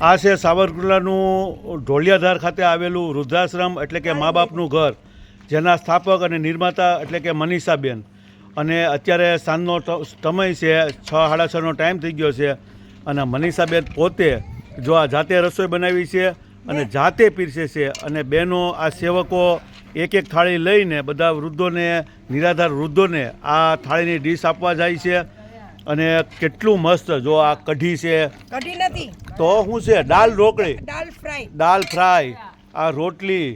આ છે સાવરકુંડલાનું ઢોલિયાધાર ખાતે આવેલું વૃદ્ધાશ્રમ, એટલે કે મા બાપનું ઘર, જેના સ્થાપક અને નિર્માતા, એટલે કે મનીષાબેન. અને અત્યારે સાંજનો સમય છે, છ, સાડા છનો ટાઈમ થઈ ગયો છે, અને મનીષાબેન પોતે જો આ જાતે રસોઈ બનાવી છે અને જાતે પીરસે છે, અને બહેનો, આ સેવકો એક એક થાળી લઈને બધા વૃદ્ધોને, નિરાધાર વૃદ્ધોને આ થાળીની ડીશ આપવા જાય છે અને કેટલું મસ્ત જો આ કઢી છે. કઢી નથી. તો શું છે દાલ ઢોકળી દાલ ફ્રાય. દાલ ફ્રાય આ રોટલી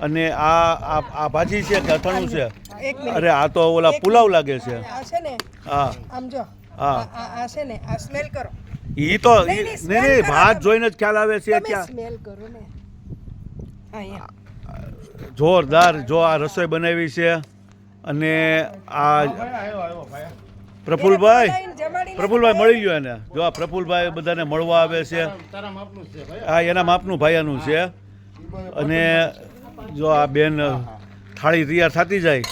અને આ આ ભાજી છે કે અથાણું છે? અરે આ તો ઓલા પુલાવ લાગે છે. હા. આમ જો. હા. આ છે ને આ સ્મેલ કરો. ઈ તો નહીં, નહીં, ભાત જોઈને જ ખ્યાલ આવે છે કે સ્મેલ કરો ને. જોરદાર જો આ રસોઈ બનાવી છે અને આ પ્રફુલભાઈ પ્રફુલભાઈ મળી ગયો એને. જો આ પ્રફુલભાઈ બધાને મળવા આવે છે. હા એના માપનું ભાઈનું છે. અને જો આ બેન થાળી તૈયાર થતી જાય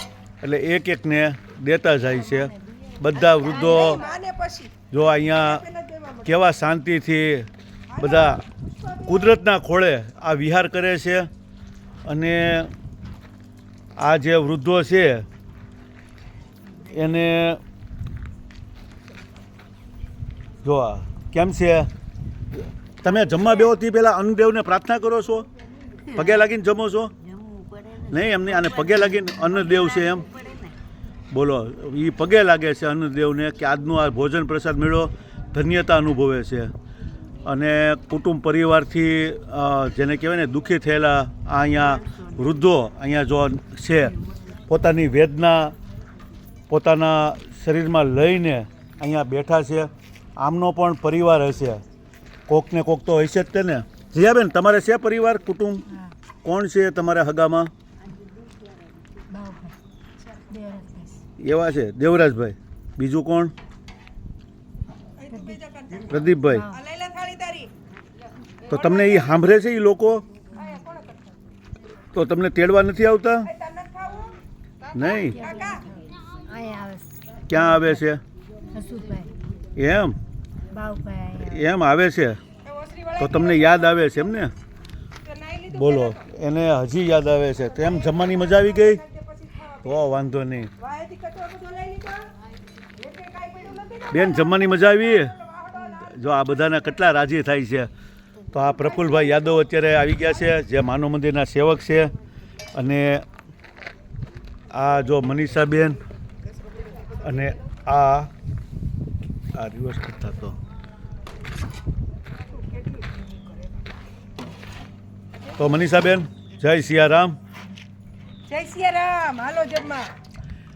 એટલે એક એકને દેતા જાય છે. બધા વૃદ્ધો જો અહીંયા. કેવા શાંતિથી બધા કુદરતના ખોળે આ વિહાર કરે છે. અને આ જે વૃદ્ધો છે એને જો, કેમ છે? તમે જમવા બેહો તે પહેલાં અન્નદેવને પ્રાર્થના કરો છો? પગે લાગીને જમો છો? નહીં, એમને આને પગે લાગીને અન્નદેવ છે એમ. બોલો એ પગે લાગે છે અન્નદેવને કે આજનું આ ભોજન પ્રસાદ મેળો ધન્યતા અનુભવે છે. અને કુટુંબ પરિવારથી જેને કહેવાય ને, દુઃખી થયેલા આ અહીંયા વૃદ્ધો અહીંયા જો છે, પોતાની વેદના પોતાના શરીરમાં લઈને અહીંયા બેઠા છે. આમનો પણ પરિવાર હશે. કોકને કોક તો હશે જ તેને. જીયાબેન તમારે છે પરિવાર કુટુંબ? કોણ છે તમારા હગામાં? એવા છે? દેવરાજભાઈ. બીજું કોણ. પ્રદીપભાઈ. તો તમને એ સાંભળે છે એ લોકો તો તમને તેડવા નથી આવતા? નહીં. કાકા? અહીંયા આવે. છે ક્યાં આવે છે? એમ? એમ આવે છે? તો તમને યાદ આવે છે એમ ને? તો બોલો એને હજી યાદ આવે છે. તેમ જમવાની મજા આવી ગઈ? તો વાંધો નહીં. બેન જમવાની મજા આવી? જો આ બધાના કેટલા રાજી થાય છે. તો આ પ્રફુલભાઈ યાદવ અત્યારે આવી ગયા છે જે માનવ મંદિરના સેવક છે. અને આ જો મનીષાબેન અને આ આ રિવર્સ કરતા તો. તો મનીષાબેન જય સિયારામ. જય સિયારામ. હાલો જમવા.